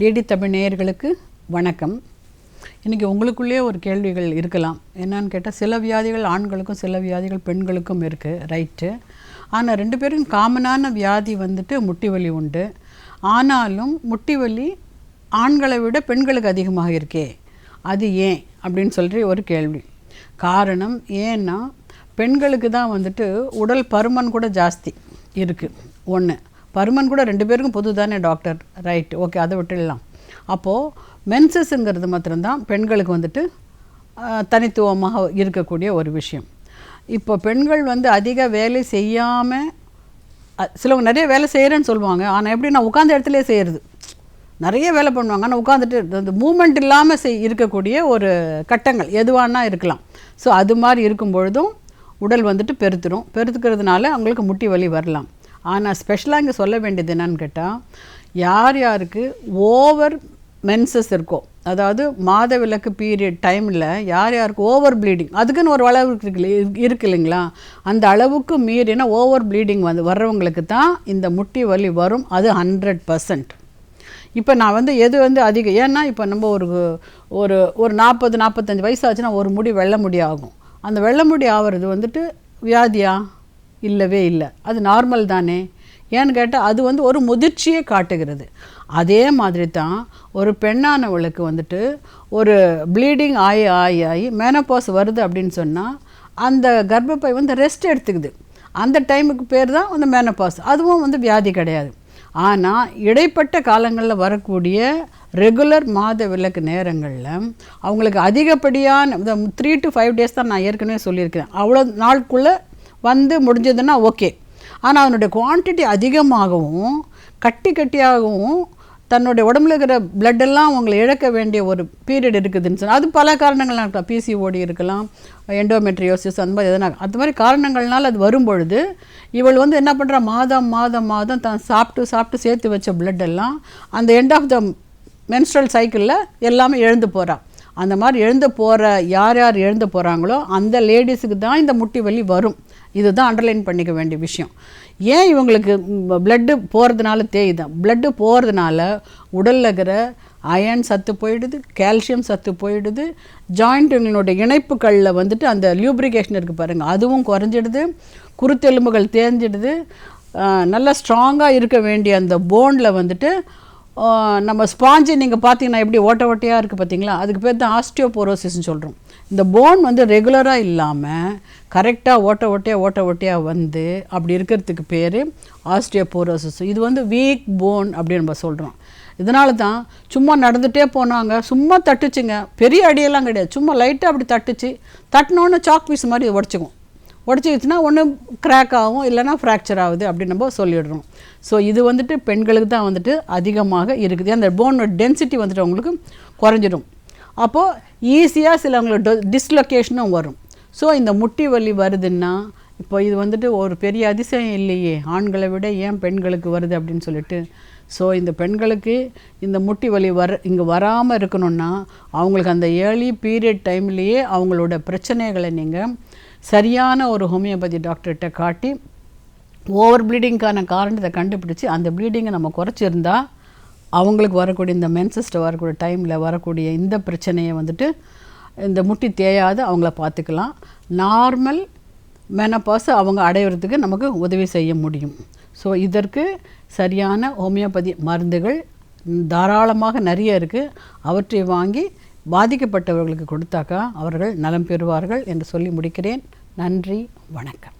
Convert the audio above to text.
DD Tamil நேயர்களுக்கு வணக்கம். இன்றைக்கி உங்களுக்குள்ளேயே ஒரு கேள்விகள் இருக்கலாம். என்னன்னு கேட்டால் சில வியாதிகள் ஆண்களுக்கும் சில வியாதிகள் பெண்களுக்கும் இருக்குது ரைட்டு ஆனால் ரெண்டு பேரும் காமனான வியாதி வந்துட்டு முட்டி வலி உண்டு. ஆனாலும் முட்டி வலி ஆண்களை விட பெண்களுக்கு அதிகமாக இருக்கே. அது ஏன் அப்படின்னு சொல்லி ஒரு கேள்வி. காரணம் ஏன்னா பெண்களுக்கு தான் வந்துட்டு உடல் பருமன் கூட ஜாஸ்தி இருக்குது ஒன்று பருமன் கூட ரெண்டு பேருக்கும் பொது தானே டாக்டர்? ரைட் ஓகே அதை விட்டுடலாம். அப்போது மென்சஸ்ங்கிறது மாத்திரம்தான் பெண்களுக்கு வந்துட்டு தனித்துவமாக இருக்கக்கூடிய ஒரு விஷயம். இப்போ பெண்கள் வந்து அதிக வேலை செய்யாமல் சிலவங்க நிறைய வேலை செய்கிறேன்னு சொல்லுவாங்க. ஆனால் எப்படி நான் உட்காந்த இடத்துல செய்கிறது நிறைய வேலை பண்ணுவாங்க. ஆனால் உட்காந்துட்டு அந்த மூமெண்ட் இல்லாமல் செய் இருக்கக்கூடிய ஒரு கட்டங்கள் எதுவானா இருக்கலாம். ஸோ அது மாதிரி இருக்கும் பொழுதும் உடல் வந்துட்டு பெருத்துரும். பெருத்துக்கிறதுனால அவங்களுக்கு முட்டி வலி வரலாம். ஆனால் ஸ்பெஷலாக இங்கே சொல்ல வேண்டியது என்னன்னு கேட்டால் யார் யாருக்கு ஓவர் மென்சஸ் இருக்கோ அதாவது மாதவிலக்கு பீரியட் டைமில் யார் யாருக்கு ஓவர் ப்ளீடிங் அதுக்குன்னு ஒரு அளவு இருக்கு இருக்கு இல்லைங்களா? அந்த அளவுக்கு மீறினா ஓவர் ப்ளீடிங் வந்து வர்றவங்களுக்கு தான் இந்த முட்டி வலி வரும் அது ஹண்ட்ரட் பர்சன்ட் இப்போ நான் வந்து எது வந்து அதிகம் ஏன்னா இப்போ நம்ம ஒரு ஒரு ஒரு நாற்பது நாற்பத்தஞ்சு வயசு ஆச்சுன்னா ஒரு முடி வெள்ளை முடி ஆகும். அந்த வெள்ளை முடி ஆகிறது வந்துட்டு வியாதியா? இல்லவே இல்லை. அது நார்மல் தானே? ஏன்னு கேட்டால் அது வந்து ஒரு முதிர்ச்சியை காட்டுகிறது. அதே மாதிரி தான் ஒரு பெண்ணானவளுக்கு வந்துட்டு ஒரு ப்ளீடிங் ஆகி ஆகி ஆகி மேனோபாஸ் வருது அப்படின்னு சொன்னால் அந்த கர்ப்பப்பை வந்து ரெஸ்ட் எடுத்துக்குது. அந்த டைமுக்கு பேர் தான் அந்த மேனப்பாஸ் அதுவும் வந்து வியாதி கிடையாது. ஆனால் இடைப்பட்ட காலங்களில் வரக்கூடிய ரெகுலர் மாத விலக்கு நேரங்களில் அவங்களுக்கு அதிகப்படியான இந்த த்ரீ டு ஃபைவ் டேஸ் தான் நான் ஏற்கனவே சொல்லியிருக்கிறேன். அவ்வளோ நாளுக்குள்ளே வந்து முடிஞ்சதுன்னா ஓகே. ஆனால் அதனுடைய குவான்டிட்டி அதிகமாகவும் கட்டி கட்டியாகவும் தன்னுடைய உடம்புல இருக்கிற blood எல்லாம் அவங்களை இழக்க வேண்டிய ஒரு பீரியட் இருக்குதுன்னு சொன்னால் அது பல காரணங்கள்லாம் இருக்கலாம். பிசிஓடி இருக்கலாம் எண்டோமெட்ரியோசிஸ் அந்த மாதிரி எதனா அது மாதிரி காரணங்கள்னால அது வரும்பொழுது இவள் வந்து என்ன பண்ணுறா மாதம் மாதம் மாதம் தான் சாப்பிட்டு சாப்பிட்டு சேர்த்து வச்ச blood எல்லாம் அந்த எண்ட் ஆஃப் த மென்ஸ்ட்ரல் சைக்கிளில் எல்லாமே எழுந்து போகிறாள் அந்த மாதிரி எழுந்து போகிற யார் யார் எழுந்து போகிறாங்களோ அந்த லேடிஸுக்கு தான் இந்த முட்டி வலி வரும். இதுதான் அண்டர்லைன் பண்ணிக்க வேண்டிய விஷயம். ஏன் இவங்களுக்கு பிளட்டு போகிறதுனால தேயுதான் பிளட்டு போகிறதுனால உடலில் இருக்கிற அயன் சத்து போயிடுது கால்சியம் சத்து போயிடுது. ஜாயிண்ட்டுங்களோட இணைப்புகளில் வந்துட்டு அந்த லியூப்ரிகேஷன் இருக்குது பாருங்கள் அதுவும் குறைஞ்சிடுது குருத்தெலும்புகள் தேஞ்சிடுது. நல்லா ஸ்ட்ராங்காக இருக்க வேண்டிய அந்த போனில் வந்துட்டு நம்ம ஸ்பாஞ்சு நீங்கள் பார்த்தீங்கன்னா எப்படி ஓட்ட ஓட்டையாக இருக்குது பார்த்தீங்களா அதுக்கு பேர் தான் ஆஸ்டியோபோரோசிஸ்ன்னு சொல்கிறோம் இந்த போன் வந்து ரெகுலராக இல்லாமல் கரெக்டாக ஓட்ட ஓட்டையாக ஓட்ட ஓட்டையாக வந்து அப்படி இருக்கிறதுக்கு பேர் ஆஸ்டியோபோரோசிஸ் இது வந்து வீக் போன் அப்படின்னு நம்ம சொல்கிறோம் இதனால தான் சும்மா நடந்துகிட்டே போனாங்க. சும்மா தட்டுச்சுங்க. பெரிய அடியெல்லாம் கிடையாது. சும்மா லைட்டாக அப்படி தட்டுச்சு. தட்டினோன்னு சாக் பீஸ் மாதிரி உடச்சிக்கும் உடச்சிக்கிச்சுன்னா ஒன்று கிராக் ஆகும் இல்லைன்னா ஃப்ராக்சர் ஆகுது அப்படின்னு நம்ம சொல்லிடுறோம். ஸோ இது வந்துட்டு பெண்களுக்கு தான் வந்துட்டு அதிகமாக இருக்குது. அந்த போனோட டென்சிட்டி வந்துட்டு அவங்களுக்கு குறைஞ்சிடும். அப்போது ஈஸியாக சிலவங்களுக்கு டிஸ்லொகேஷனும் வரும். ஸோ இந்த முட்டி வலி வருதுன்னா இப்போ இது வந்துட்டு ஒரு பெரிய அதிசயம் இல்லையே. ஆண்களை விட ஏன் பெண்களுக்கு வருது அப்படின்னு சொல்லிட்டு. ஸோ இந்த பெண்களுக்கு இந்த முட்டி வலி வர இங்கே வராமல் இருக்கணும்னா அவங்களுக்கு அந்த ஏர்லி பீரியட் டைம்லேயே அவங்களோட பிரச்சனைகளை நீங்கள் சரியான ஒரு ஹோமியோபதி டாக்டர்கிட்ட காட்டி ஓவர் ப்ளீடிங்க்கான காரணத்தை கண்டுபிடிச்சி அந்த ப்ளீடிங்கை நம்ம குறைச்சிருந்தா அவங்களுக்கு வரக்கூடிய இந்த மென்சஸ்ட்டை வரக்கூடிய டைமில் வரக்கூடிய இந்த பிரச்சனையை வந்துட்டு இந்த முட்டி தேயாது அவங்கள பார்த்துக்கலாம். நார்மல் மெனப்பாஸ் அவங்க அடையிறதுக்கு நமக்கு உதவி செய்ய முடியும். ஸோ இதற்கு சரியான ஹோமியோபதி மருந்துகள் தாராளமாக நிறைய இருக்குது அவற்றை வாங்கி பாதிக்கப்பட்டவர்களுக்கு கொடுத்தாக்கா அவர்கள் நலம் பெறுவார்கள் என்று சொல்லி முடிக்கிறேன். நன்றி வணக்கம்.